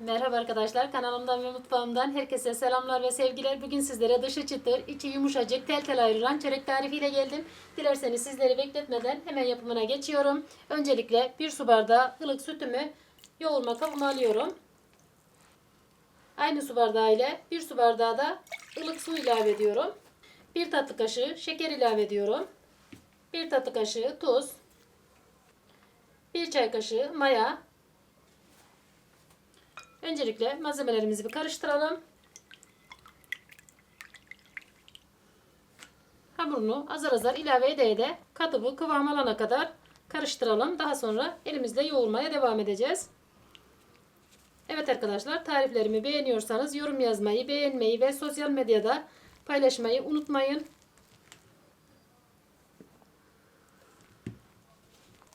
Merhaba arkadaşlar kanalımdan ve mutfağımdan herkese selamlar ve sevgiler. Bugün sizlere dışı çıtır, içi yumuşacık, tel tel ayrılan çörek tarifiyle geldim. Dilerseniz sizleri bekletmeden hemen yapımına geçiyorum. Öncelikle bir su bardağı ılık sütümü yoğurma kabıma alıyorum. Aynı su bardağı ile bir su bardağı da ılık su ilave ediyorum. Bir tatlı kaşığı şeker ilave ediyorum. Bir tatlı kaşığı tuz. Bir çay kaşığı maya. Öncelikle malzemelerimizi bir karıştıralım. Hamurunu azar azar ilave ede ede katıbı kıvam alana kadar karıştıralım. Daha sonra elimizle yoğurmaya devam edeceğiz. Evet arkadaşlar tariflerimi beğeniyorsanız yorum yazmayı, beğenmeyi ve sosyal medyada paylaşmayı unutmayın.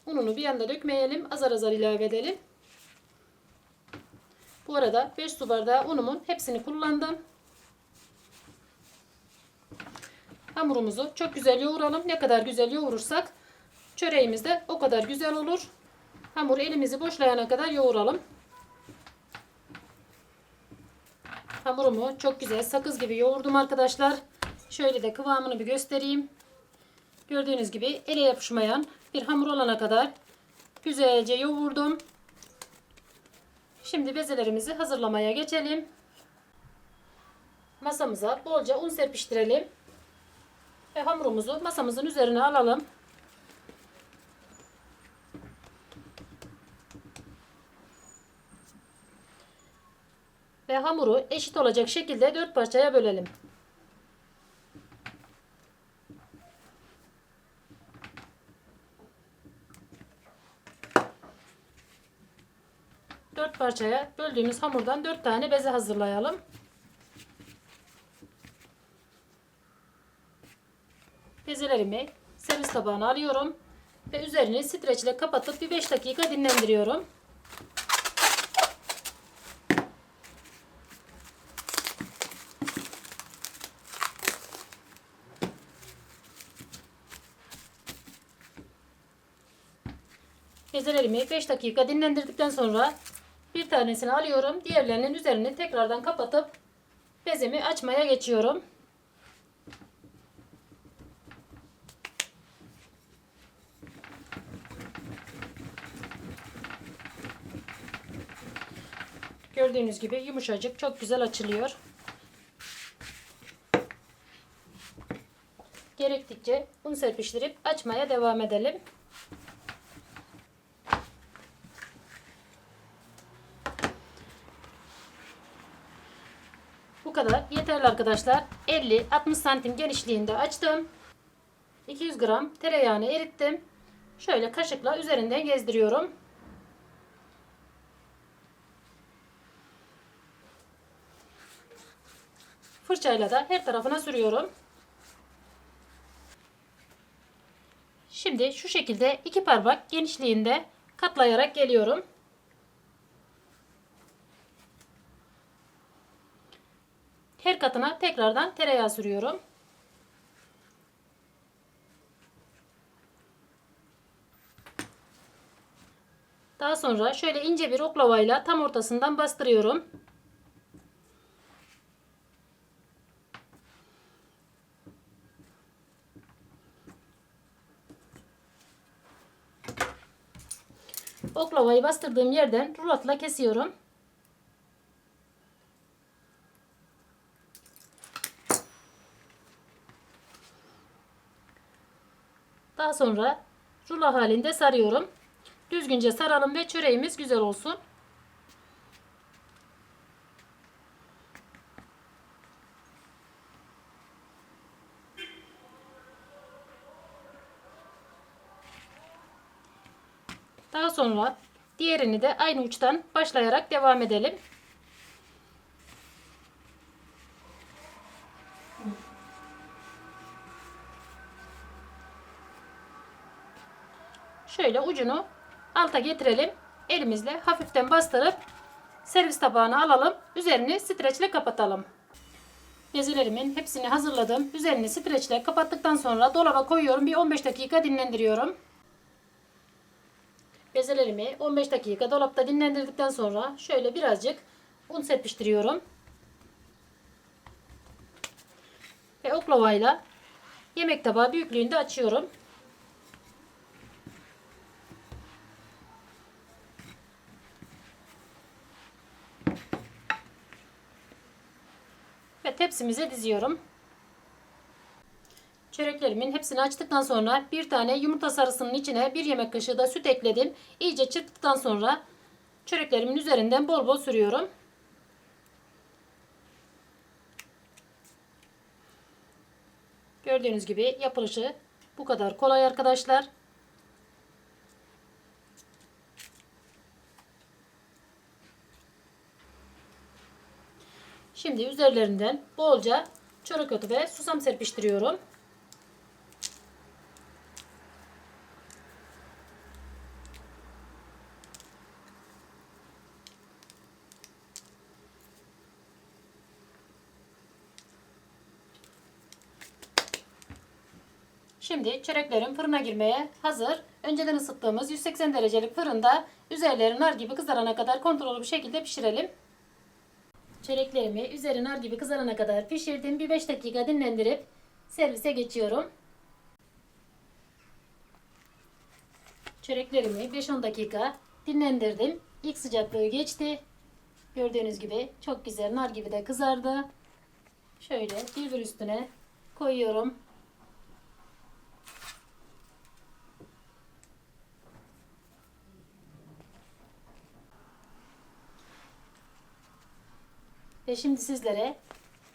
Ununu bir anda dökmeyelim. Azar azar ilave edelim. Bu arada 5 su bardağı unumun hepsini kullandım. Hamurumuzu çok güzel yoğuralım. Ne kadar güzel yoğurursak çöreğimiz de o kadar güzel olur. Hamur elimizi boşlayana kadar yoğuralım. Hamurumu çok güzel sakız gibi yoğurdum arkadaşlar. Şöyle de kıvamını bir göstereyim. Gördüğünüz gibi ele yapışmayan bir hamur olana kadar güzelce yoğurdum. Şimdi bezelerimizi hazırlamaya geçelim. Masamıza bolca un serpiştirelim. Ve hamurumuzu masamızın üzerine alalım. Ve hamuru eşit olacak şekilde dört parçaya bölelim. Dört parçaya böldüğümüz hamurdan dört tane beze hazırlayalım. Bezelerimi servis tabağına alıyorum ve üzerini streçle kapatıp bir 5 dakika dinlendiriyorum. Bezelerimi 5 dakika dinlendirdikten sonra bir tanesini alıyorum. Diğerlerinin üzerini tekrardan kapatıp bezemi açmaya geçiyorum. Gördüğünüz gibi yumuşacık çok güzel açılıyor. Gerektikçe un serpiştirip açmaya devam edelim. Bu yeterli arkadaşlar. 50-60 santim genişliğinde açtım. 200 gram tereyağını erittim. Şöyle kaşıkla üzerinden gezdiriyorum. Fırçayla da her tarafına sürüyorum. Şimdi şu şekilde iki parmak genişliğinde katlayarak geliyorum. Her katına tekrardan tereyağı sürüyorum. Daha sonra şöyle ince bir oklavayla tam ortasından bastırıyorum. Oklavayı bastırdığım yerden rulatla kesiyorum. Daha sonra rulo halinde sarıyorum. Düzgünce saralım ve çöreğimiz güzel olsun. Daha sonra diğerini de aynı uçtan başlayarak devam edelim. Şöyle ucunu alta getirelim. Elimizle hafiften bastırıp servis tabağına alalım. Üzerini streçle kapatalım. Bezelerimin hepsini hazırladım. Üzerini streçle kapattıktan sonra dolaba koyuyorum. Bir 15 dakika dinlendiriyorum. Bezelerimi 15 dakika dolapta dinlendirdikten sonra şöyle birazcık un serpiştiriyorum. Ve oklavayla yemek tabağı büyüklüğünde açıyorum. Tepsimize diziyorum. Çöreklerimin hepsini açtıktan sonra bir tane yumurta sarısının içine bir yemek kaşığı da süt ekledim. İyice çırptıktan sonra çöreklerimin üzerinden bol bol sürüyorum. Gördüğünüz gibi yapılışı bu kadar kolay arkadaşlar. Şimdi üzerlerinden bolca çörek otu ve susam serpiştiriyorum. Şimdi çöreklerim fırına girmeye hazır. Önceden ısıttığımız 180 derecelik fırında üzerleri nar gibi kızarana kadar kontrollü bir şekilde pişirelim. Çöreklerimi üzeri nar gibi kızarana kadar pişirdim. Bir 5 dakika dinlendirip servise geçiyorum. Çöreklerimi 5-10 dakika dinlendirdim. İlk sıcaklığı geçti. Gördüğünüz gibi çok güzel nar gibi de kızardı. Şöyle bir üstüne koyuyorum. Ve şimdi sizlere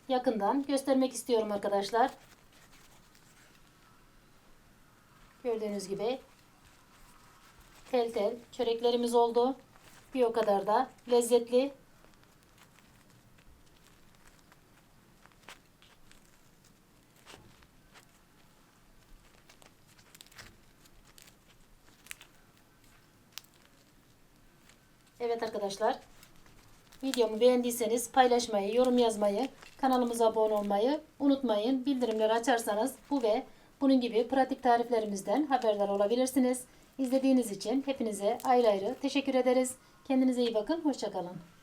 yakından göstermek istiyorum arkadaşlar. Gördüğünüz gibi tel tel çöreklerimiz oldu. Bir o kadar da lezzetli. Evet arkadaşlar. Videomu beğendiyseniz paylaşmayı, yorum yazmayı, kanalımıza abone olmayı unutmayın. Bildirimleri açarsanız bu ve bunun gibi pratik tariflerimizden haberdar olabilirsiniz. İzlediğiniz için hepinize ayrı ayrı teşekkür ederiz. Kendinize iyi bakın. Hoşçakalın.